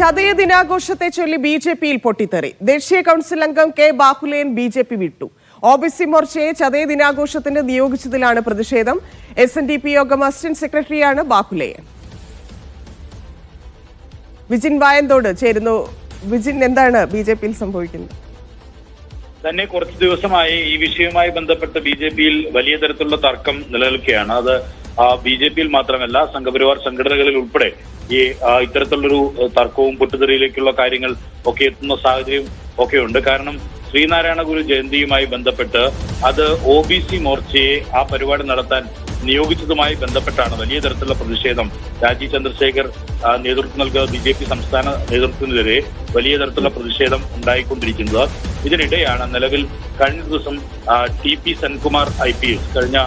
ചതയ ദിനാഘോഷത്തെ ചൊല്ലി B J പിയിൽ പൊട്ടിത്തെറി. ദേശീയ കൗൺസിൽ അംഗം K Bahuleyan B J P വിട്ടു. ഒ ബി സി മോർച്ചയെ ചതയ ദിനാഘോഷത്തിന് നിയോഗിച്ചതിലാണ് പ്രതിഷേധം. S N D P Yogam assistant സെക്രട്ടറിയാണ് ബാഹുലേയൻ. വിജിൻ വായന്തോട് ചേരുന്നു. വിജിൻ എന്താണ് ബി ജെ പിയിൽ സംഭവിക്കുന്നത്? തന്നെ കുറച്ച് ദിവസമായി ഈ വിഷയവുമായി ബന്ധപ്പെട്ട് ബി ജെ പിയിൽ വലിയ തരത്തിലുള്ള തർക്കം നിലനിൽക്കുകയാണ്. അത് ബി ജെ പിയിൽ മാത്രമല്ല സംഘപരിവാർ സംഘടനകളിൽ ഉൾപ്പെടെ ഈ ഇത്തരത്തിലുള്ളൊരു തർക്കവും പൊട്ടുതെറിയിലേക്കുള്ള കാര്യങ്ങൾ ഒക്കെ എത്തുന്ന സാഹചര്യം ഒക്കെ ഉണ്ട്. കാരണം ശ്രീനാരായണ ഗുരു ജയന്തിയുമായി ബന്ധപ്പെട്ട് അത് ഒ ബി സി മോർച്ചയെ ആ പരിപാടി നടത്താൻ നിയോഗിച്ചതുമായി ബന്ധപ്പെട്ടാണ് വലിയ തരത്തിലുള്ള പ്രതിഷേധം. രാജീവ് ചന്ദ്രശേഖർ നേതൃത്വം നൽകുക ബി ജെ പി സംസ്ഥാന നേതൃത്വത്തിനെതിരെ വലിയ തരത്തിലുള്ള പ്രതിഷേധം ഉണ്ടായിക്കൊണ്ടിരിക്കുന്നത്. ഇതിനിടെയാണ് നിലവിൽ കഴിഞ്ഞ ദിവസം T P Senkumar I P S കഴിഞ്ഞ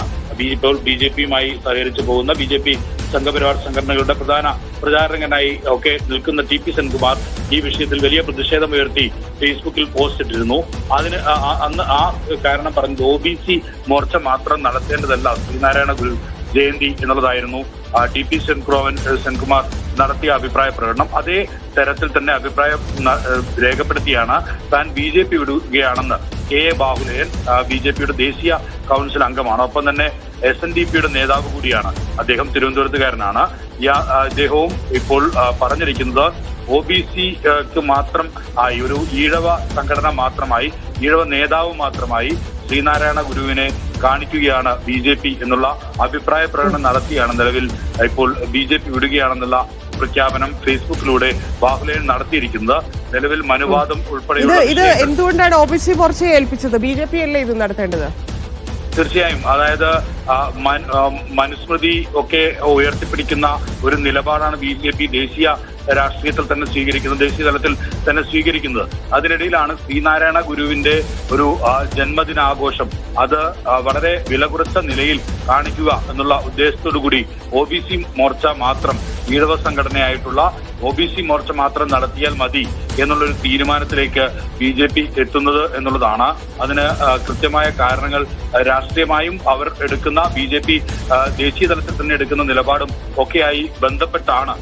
ബി ജെ പിയുമായി സഹകരിച്ചു പോകുന്ന ബി ജെ പി സംഘപരിവാർ സംഘടനകളുടെ പ്രധാന പ്രചാരകനായി ഒക്കെ നിൽക്കുന്ന ടി പി സെൻകുമാർ ഈ വിഷയത്തിൽ വലിയ പ്രതിഷേധം ഉയർത്തി ഫേസ്ബുക്കിൽ പോസ്റ്റ് ഇട്ടിരുന്നു. അതിന് അന്ന് ആ കാരണം പറഞ്ഞത് ഒ ബി സി മോർച്ച മാത്രം നടത്തേണ്ടതല്ല. ശ്രീനാരായണ ഗുരു ജയന്തി എന്നുള്ളതായിരുന്നു. ടി പി സെൻകുറോവൻ സെൻകുമാർ നടത്തിയ അഭിപ്രായ പ്രകടനം. അതേ തരത്തിൽ തന്നെ അഭിപ്രായം രേഖപ്പെടുത്തിയാണ് താൻ B J P വിടുകയാണെന്ന് K A Bahuleyan B J പിയുടെ ദേശീയ കൗൺസിൽ അംഗമാണ്. ഒപ്പം തന്നെ എസ് എൻ ഡി പിയുടെ നേതാവ് കൂടിയാണ്. അദ്ദേഹം തിരുവനന്തപുരത്തുകാരനാണ്. അദ്ദേഹവും ഇപ്പോൾ പറഞ്ഞിരിക്കുന്നത് ഒ ബി സിക്ക് മാത്രം ആയി ഒരു ഈഴവ സംഘടന മാത്രമായി ഈഴവ നേതാവ് മാത്രമായി ശ്രീനാരായണ ഗുരുവിനെ കാണിക്കുകയാണ് ബി ജെ പി എന്നുള്ള അഭിപ്രായ പ്രകടനം നടത്തിയാണ് നിലവിൽ ഇപ്പോൾ ബി ജെ പി വിടുകയാണെന്നുള്ള പ്രഖ്യാപനം ഫേസ്ബുക്കിലൂടെ ബാഹുലയൻ നടത്തിയിരിക്കുന്നത്. നിലവിൽ മനുവാദം ഉൾപ്പെടെ ഇത് എന്തുകൊണ്ടാണ് ഒ ബി സി മോർച്ചയെ ഏൽപ്പിച്ചത്? ബി ജെ പി അല്ലേ ഇത് നടത്തേണ്ടത്? തീർച്ചയായും. അതായത് മനുസ്മൃതി ഒക്കെ ഉയർത്തിപ്പിടിക്കുന്ന ഒരു നിലപാടാണ് ബി ജെ പി ദേശീയ രാഷ്ട്രീയത്തിൽ തന്നെ സ്വീകരിക്കുന്നത് ദേശീയ തലത്തിൽ തന്നെ സ്വീകരിക്കുന്നത്. അതിനിടയിലാണ് ശ്രീനാരായണ ഗുരുവിന്റെ ഒരു ജന്മദിനാഘോഷം. അത് വളരെ വില കുറച്ച നിലയിൽ കാണിക്കുക എന്നുള്ള ഉദ്ദേശത്തോടു കൂടി ഒ ബി സി മോർച്ച മാത്രം ഈഴവ സംഘടനയായിട്ടുള്ള ഒ ബി സി മോർച്ച മാത്രം നടത്തിയാൽ മതി എന്നുള്ളൊരു തീരുമാനത്തിലേക്ക് ബി ജെ പി എത്തുന്നത് എന്നുള്ളതാണ്. അതിന് കൃത്യമായ കാരണങ്ങൾ രാഷ്ട്രീയമായും അവർ എടുക്കുന്ന ബി ജെ പി ദേശീയ തലത്തിൽ തന്നെ എടുക്കുന്ന നിലപാടും ഒക്കെയായി ബന്ധപ്പെട്ടാണ്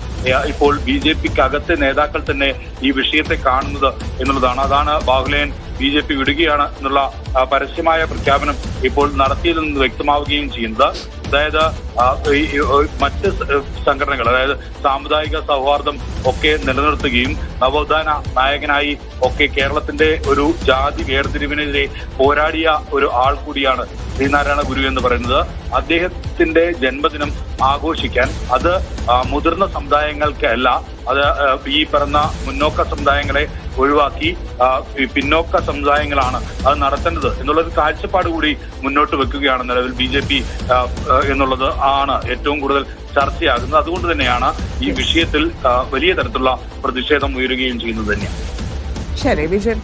ഇപ്പോൾ ബി ജെ പിക്ക് അകത്ത് നേതാക്കൾ തന്നെ ഈ വിഷയത്തെ കാണുന്നത് എന്നുള്ളതാണ്. അതാണ് ബാഹുലേൻ ബി ജെ പി വിടുകയാണ് എന്നുള്ള പരസ്യമായ പ്രഖ്യാപനം ഇപ്പോൾ നടത്തിയതെന്ന് നിന്ന് വ്യക്തമാവുകയും ചെയ്യുന്നത്. അതായത് മറ്റ് സംഘടനകൾ അതായത് സാമുദായിക സൗഹാർദ്ദം ഒക്കെ നിലനിർത്തുകയും നവോത്ഥാന നായകനായി ഒക്കെ കേരളത്തിന്റെ ഒരു ജാതി വേർതിരിവിനെതിരെ പോരാടിയ ഒരു ആൾ കൂടിയാണ് ശ്രീനാരായണ ഗുരു എന്ന് പറയുന്നത്. അദ്ദേഹത്തിന്റെ ജന്മദിനം ആഘോഷിക്കാൻ അത് മുതിർന്ന സമുദായങ്ങൾക്കല്ല അത് ഈ പറഞ്ഞ മുന്നോക്ക സമുദായങ്ങളെ ഒഴിവാക്കി പിന്നോക്ക സമുദായങ്ങളാണ് അത് നടത്തേണ്ടത് എന്നുള്ളൊരു കാഴ്ചപ്പാട് കൂടി മുന്നോട്ട് വെക്കുകയാണ് നിലവിൽ ബി ജെ പി എന്നുള്ളത് ആണ് ഏറ്റവും കൂടുതൽ ചർച്ചയാകുന്നത്. അതുകൊണ്ട് തന്നെയാണ് ഈ വിഷയത്തിൽ വലിയ തരത്തിലുള്ള പ്രതിഷേധം ഉയരുകയും ചെയ്യുന്നത് തന്നെയാണ്. ശരി വിജയൻ.